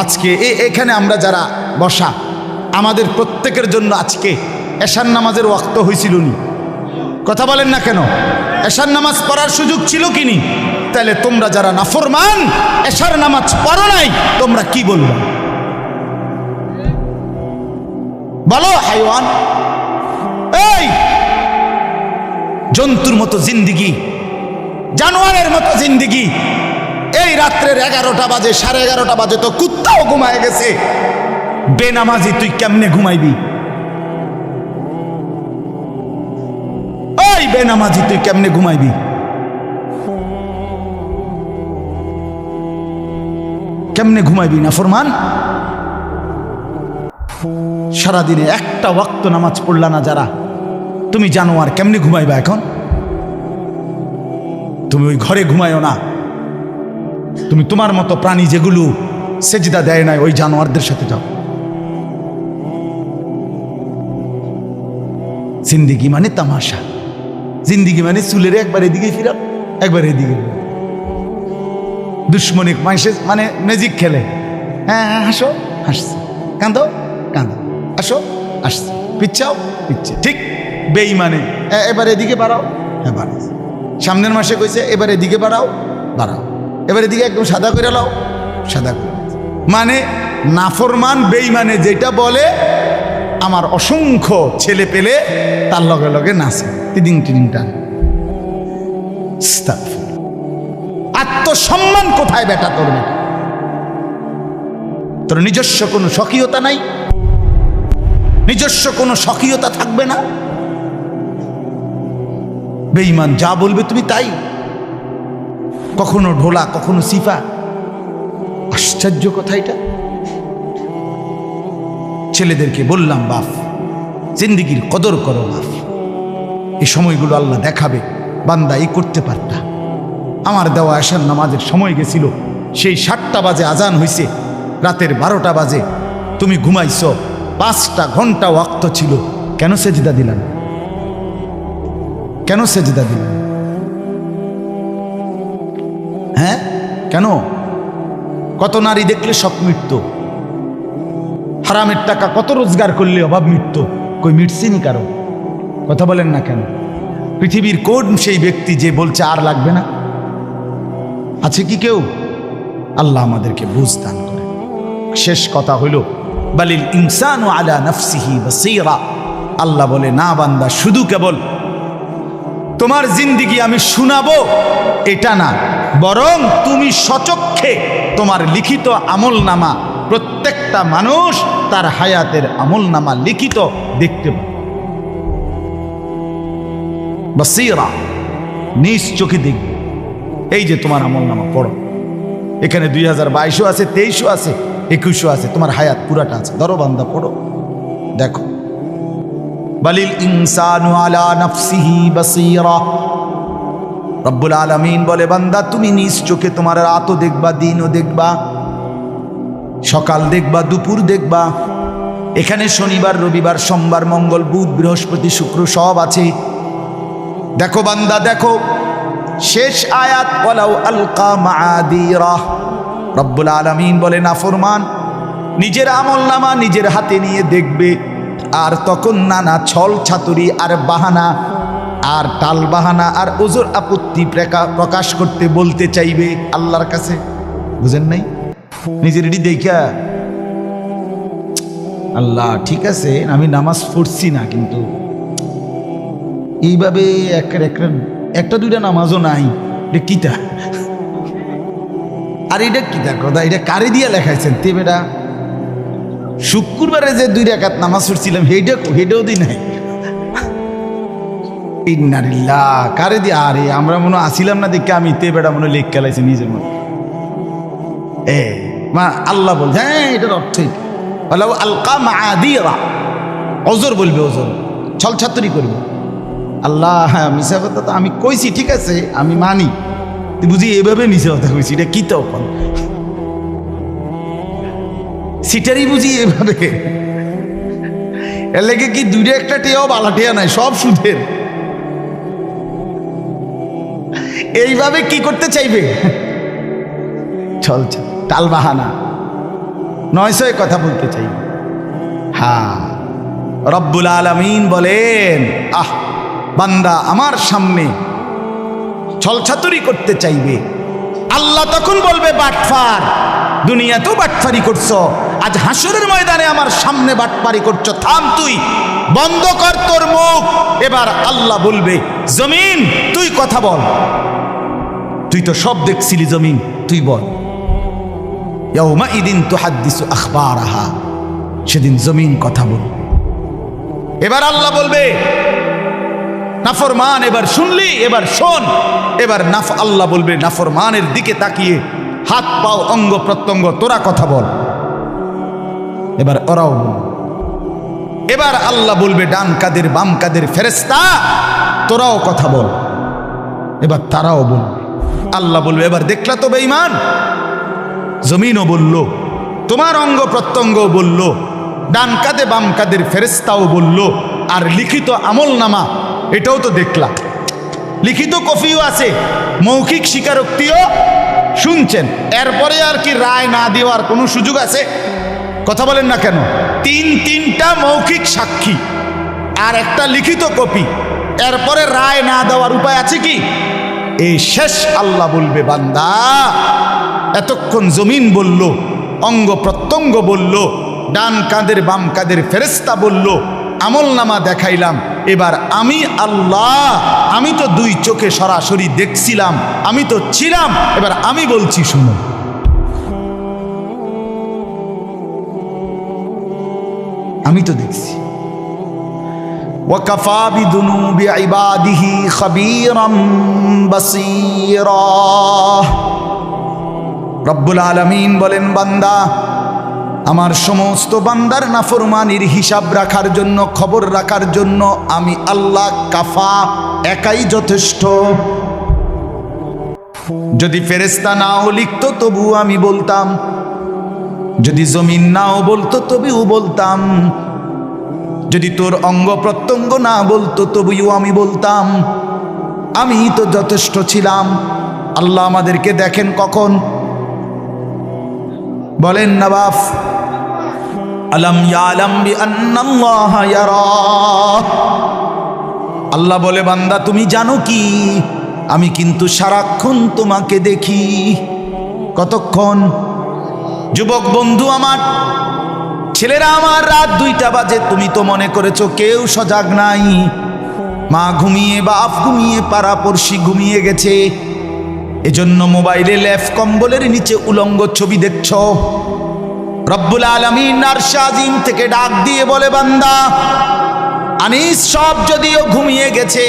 আজকে এখানে আমরা যারা বসা, আমাদের প্রত্যেকের জন্য আজকে এশার নামাজের ওয়াক্ত হয়েছিল নি কথা বলেন না কেন? এশার নামাজ পড়ার সুযোগ ছিল কি নি তাহলে তোমরা যারা নাফরমান, এশার নামাজ পড়ো নাই, তোমরা কি বলব? বলো, হাইওয়ান। এই! জন্তুর মতো জিন্দিগি, জানোয়ারের মতো জিন্দিগি। এই রাত্রের এগারোটা বাজে, সাড়ে এগারোটা বাজে তো কুত্তাও ঘুমায় গেছে। বেনামাজি, তুই কেমনে ঘুমাইবি? ওই বেনামাজি, তুই কেমনে ঘুমাইবি? কেমনে ঘুমাইবি না, ফরমান? সারাদিনে একটা ওয়াক্ত নামাজ পড়লা না যারা? তুমি জানো আর কেমনে ঘুমাইবা এখন? তুমি ওই ঘরে ঘুমায়ও না। তুমি তোমার মতো প্রাণী যেগুলো সেজদা দেয় নাই ওই জানোয়ারদের সাথে যাও। জিন্দিগি মানে তামাশা। জিন্দিগি মানে চুলের একবার এদিকে ফিরাও একবার এদিকে। দুশ্মনিক মাইসে মানে ম্যাজিক খেলে। হ্যাঁ হ্যাঁ হাসো হাসছে কাঁদো কাঁদো। আসো, আসছে। পিচ্ছাও, পিচ্ছে। ঠিক বেইমানে এ- এবার এদিকে বাড়াও হ্যাঁ বাড়াইছে সামনের মাসে কইছে, এবার এদিকে বাড়াও বাড়াও। এবার এদিকে একদম সাদা করে লাও সাদা করে মানে নাফরমান বেইমানে যেটা বলে, আমার অসংখ্য ছেলে পেলে তার লগে লগে নাচে। টিডিং টিডিং, টান। আত্মসম্মান কোথায় বেটা তোর তোর নিজস্ব কোনো স্বকীয়তা নাই? নিজস্ব কোনো স্বকীয়তা থাকবে না? বেঈমান যা বলবে তুমি তাই। কখনো ঢোলা, কখনো সিফা। আশ্চর্য কথা এটা। ছেলেদেরকে বললাম, বাপ, জিন্দিগির কদর করো, বাপ। এই সময়গুলো আল্লাহ দেখাবে, বান্দা এই করতে পারতা। আমার দেওয়া আসার নামাজের সময় গেছিল, সেই সাতটা বাজে আজান হইছে, রাতের বারোটা বাজে। তুমি ঘুমাইছ, পাঁচটা ঘণ্টা ওয়াক্ত ছিল। কেন সেজিদা দিলাম? কেন সেজিদা দিলাম? কেন? কত নারী দেখলে সব মৃত্যু হারামের টাকা কত রোজগার করলে অভাব মৃত্যু কই মিটছেনি কারও? কথা বলেন না কেন? পৃথিবীর কোন সেই ব্যক্তি যে বলছে আর লাগবে না? আছে কি কেউ? আল্লাহ আমাদেরকে বুঝ দান করে। শেষ কথা হইল বালিল ইনসানু আলা নফসিহি আল্লাহ বলে, না বান্দা, শুধু কেবল তোমার জিন্দিগি আমি শুনাবো, এটা না। বরং তুমি সচক্ষে তোমার লিখিত আমল নামা প্রত্যেকটা মানুষ তার হায়াতের আমল নামা লিখিত দেখতে বসীরা, নিজ চোখে দেখবে। এই যে তোমার আমল নামা পড়ো। এখানে দুই হাজার বাইশও আছে, তেইশও আছে, একুশও আছে, তোমার হায়াত পুরাটা আছে। ধরো পড়ো। দেখো। বালিল, ইনসানু আলা নাফসিহি বাসীরা। রব্বুল আলামিন বলে, বান্দা, তুমি নিজ চোখে তোমার রাতও দেখবা, দিনও দেখবা, সকাল দেখবা, দুপুর দেখবা। এখানে শনিবার, রবিবার, সোমবার, মঙ্গল, বুধ, বৃহস্পতি, শুক্র সব আছে। দেখো বান্দা, দেখো, শেষ আয়াত, ওয়ালাউ আলকা মাআদিরা। রব্বুল আলামিন বলে, নাফরমান, নিজের আমল নামা নিজের হাতে নিয়ে দেখবে। আর তখন নানা ছল ছাতুরি আর বাহানা, আর টাল বাহানা, আর ওজোর আপত্তি প্রেকা- প্রকাশ করতে বলতে চাইবে আল্লাহর কাছে। বুঝেন নাই? নিজের এটি দেখা আল্লাহ ঠিক আছে, আমি নামাজ পড়ছি না কিন্তু। এইভাবে একটা একটা দুইটা নামাজও নাই। এটা কিতা? আর এটা কিতা, কথা? এটা কারে দিয়া লেখাইছেন তে বেটা? শুক্রবারে যে দুই রাকাত নামাজ পড়ছিলাম হেইটা হেটাও দি নাই। ইন্নারিল্লাহ কারে দিয়া আরে, আমরা মনে আসিলাম না দেখে আমি তে বেটা মনে লেখ খেলাইছি নিজের মনে। এ, মা, আল্লাহ বল হ্যাঁ এটার অর্থ আলকা মাদিরা অজর বলবে অজর ছল ছাত্রী করবে। আল্লাহ হ্যাঁ মিশা কথা তো আমি কইছি, ঠিক আছে, আমি মানি। তুই বুঝি এভাবে মিশা কথা কইছি এটা কি তো সিটারই বুঝি এভাবে। এর লেগে কি দুইটা একটা টেয়াও বালা টেয়া নাই, সব সুদের। এইভাবে কি করতে চাইবে? চল চল, টাল বাহানা। নয়শোয় কথা বলতে চাই। হ্যাঁ রব্বুল আলমিন বলেন, আহ, বান্দা আমার সামনে ছলছাতুরি করতে চাইবে। আল্লাহ তখন বলবে, বাটফার, দুনিয়াতেও বাটফারি করছ। আজ হাসরের ময়দানে আমার সামনে বাটপারি করছ, থাম তুই। বন্ধ কর তোর মুখ। এবার আল্লাহ বলবে, জমিন, তুই কথা বল। তুই তো সব দেখছিলি জমিন, তুই বল। ইদিন তো হাদ্দিসু আখবারাহা। সেদিন জমিন কথা বল। এবার আল্লাহ বলবে, নাফরমান, এবার শুনলি, এবার শোন। এবার নাফ, আল্লাহ বলবে, নাফরমানের দিকে তাকিয়ে হাত পাও অঙ্গ প্রত্যঙ্গ তোরা কথা বল। এবার ওরাও। এবার আল্লাহ বলবে, ডান কাদের, বাম কাদের ফেরেস্তা তোরাও কথা বল। এবার তারাও বল আল্লাহ বলবে, এবার দেখলা তো বেঈমান। জমিনও বলল, তোমার অঙ্গ প্রত্যঙ্গ বলল, ডান কাঁধে বাম কাদের ফেরেস্তাও বলল, আর লিখিত আমল নামা এটাও তো দেখলা। লিখিত কফিও আছে, মৌখিক স্বীকারোক্তিও শুনছেন। এরপরে আর কি রায় না দেওয়ার কোনো সুযোগ আছে? কথা বলেন না কেন? তিন তিনটা মৌখিক সাক্ষী আর একটা লিখিত কপি। এরপরে রায় না দেওয়ার উপায় আছে কি? এই শেষ আল্লাহ বলবে, বান্দা। এতক্ষণ জমিন বলল, অঙ্গ প্রত্যঙ্গ বলল, ডান কাঁদের বাম কাঁদের ফেরেস্তা বলল, আমল নামা দেখাইলাম। এবার আমি আল্লাহ, আমি তো দুই চোখে সরাসরি দেখছিলাম, আমি তো ছিলাম। এবার আমি বলছি শুনো আমি তো দেখছি وكفى بذنوب عباده خبيرا بصيرا রব্বুল আলমিন বলেন বান্দা আমার সমস্ত বান্দার নাফরমানির হিসাব রাখার জন্য খবর রাখার জন্য আমি আল্লাহ কাফা একাই যথেষ্ট যদি ফেরেস্তা নাও লিখতো তবু আমি বলতাম যদি জমিন নাও বলতো তবুও বলতাম। যদি তোর অঙ্গ প্রত্যঙ্গ না বলতো তবুও আমি বলতাম। আমি তো যথেষ্ট ছিলাম। আল্লাহ আমাদেরকে দেখেন কখন? বলেন নবাব আলম আল্লাহ বলে, বান্দা, তুমি জানো কি? আমি কিন্তু সারাক্ষণ তোমাকে দেখি। কতক্ষণ? যুবক বন্ধু আমার, ছেলেরা আমার, রাত দুইটা বাজে। তুমি তো মনে করেছ কেউ সজাগ নাই। মা ঘুমিয়ে, বাপ ঘুমিয়ে পাড়া পড়শি ঘুমিয়ে গেছে। এজন্য মোবাইলে ল্যাফ কম্বলের নিচে উলঙ্গ ছবি দেখছ। রব্বুল আলমিন নার্সাজিম থেকে ডাক দিয়ে বলে, বান্দা, আনিস সব যদিও ঘুমিয়ে গেছে,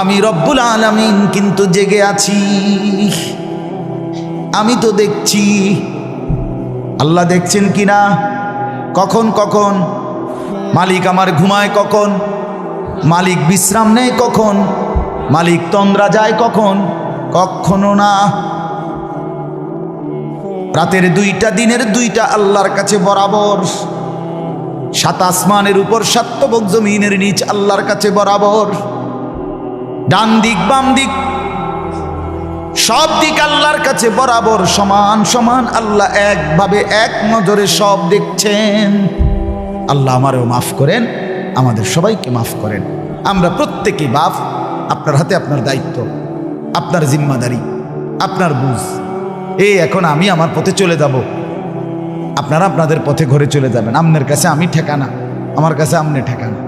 আমি রব্বুল আলমিন কিন্তু জেগে আছি। আমি তো দেখছি। আল্লাহ দেখছেন কি না কখন কখন? মালিক আমার ঘুমায় কখন? মালিক বিশ্রাম নেয় কখন? মালিক তন্দ্রা যায় কখন? কখনো না। রাতের দুইটা, দিনের দুইটা আল্লাহর কাছে বরাবর। সাত আসমানের উপর সাত্তবক জমিনের নিচ আল্লাহর কাছে বরাবর। ডান দিক, বাম দিক সব দিক আল্লাহর কাছে বরাবর সমান সমান আল্লাহ একভাবে এক নজরে সব দেখছেন। আল্লাহ আমারও মাফ করেন, আমাদের সবাইকে মাফ করেন। আমরা প্রত্যেকে বাপ, আপনার হাতে আপনার দায়িত্ব, আপনার জিম্মাদারি, আপনার বুঝ। এই এখন আমি আমার পথে চলে যাব। আপনারা আপনাদের পথে ঘরে চলে যাবেন। আমনের কাছে আমি ঠেকানা, আমার কাছে আমনে ঠেকানা।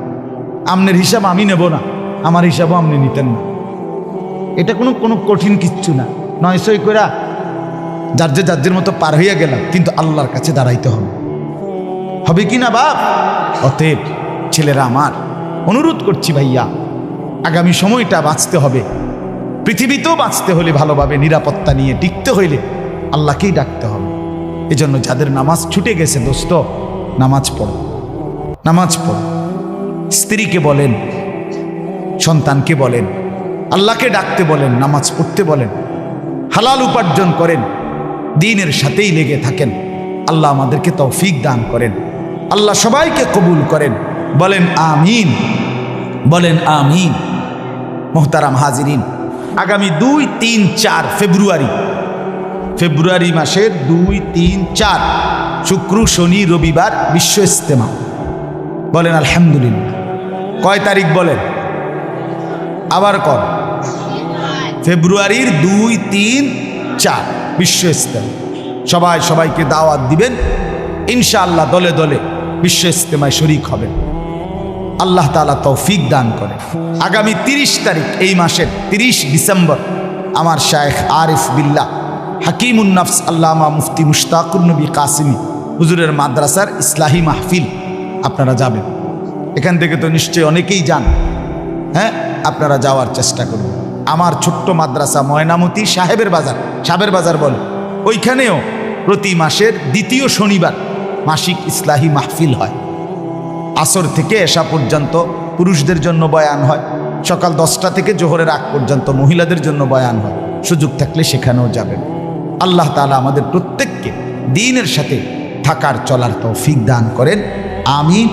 আমনের হিসাব আমি নেব না, আমার হিসাবও আপনি নিতেন না। এটা কোনো কোনো কঠিন কিচ্ছু না। নয় সই করা যার যে যার মতো পার হইয়া গেলাম, কিন্তু আল্লাহর কাছে দাঁড়াইতে হবে। হবে কি না বাপ? অতএব ছেলেরা আমার, অনুরোধ করছি ভাইয়া, আগামী সময়টা বাঁচতে হবে। পৃথিবীতেও বাঁচতে হলে ভালোভাবে নিরাপত্তা নিয়ে টিকতে হইলে আল্লাহকেই ডাকতে হবে। এজন্য যাদের নামাজ ছুটে গেছে দোস্ত, নামাজ পড়ো। নামাজ পড়ো। স্ত্রীকে বলেন, সন্তানকে বলেন আল্লাহকে ডাকতে বলেন, নামাজ পড়তে বলেন, হালাল উপার্জন করেন, দিনের সাথেই লেগে থাকেন। আল্লাহ আমাদেরকে তৌফিক দান করেন। আল্লাহ সবাইকে কবুল করেন। বলেন আমিন। বলেন আমিন। মোহতারাম হাজিরিন, আগামী দুই, তিন, চার ফেব্রুয়ারি ফেব্রুয়ারি মাসের দুই, তিন, চার, শুক্র, শনি, রবিবার বিশ্ব ইস্তেমা বলেন আলহামদুলিল্লাহ। কয় তারিখ বলেন? আবার কর। ফেব্রুয়ারির দুই, তিন, চার। বিশ্ব ইস্তেমা সবাই সবাইকে দাওয়াত দিবেন। ইনশাআল্লাহ দলে দলে বিশ্ব ইস্তেমায় শরিক হবেন। আল্লাহ তালা তৌফিক দান করে আগামী তিরিশ তারিখ, এই মাসের তিরিশ ডিসেম্বর, আমার শায়েখ আরিফ বিল্লাহ হাকিমুন্নাফস আল্লামা মুফতি মুশতাকুর নবী কাসিমি, হুজুরের মাদ্রাসার ইসলাহি মাহফিল, আপনারা যাবেন। এখান থেকে তো নিশ্চয়ই অনেকেই যান। হ্যাঁ আপনারা যাওয়ার চেষ্টা করবেন আমার ছোট্ট মাদ্রাসা ময়নামতি সাহেবের বাজার। সাহেবের বাজার বলে। ওইখানেও প্রতি মাসের দ্বিতীয় শনিবার মাসিক ইসলাহি মাহফিল হয়। আসর থেকে এসা পর্যন্ত পুরুষদের জন্য বয়ান হয়। সকাল দশটা থেকে জোহরের আগ পর্যন্ত মহিলাদের জন্য বয়ান হয়। সুযোগ থাকলে সেখানেও যাবেন। আল্লাহ তালা আমাদের প্রত্যেককে দিনের সাথে থাকার চলার তৌফিক দান করেন। আমিন।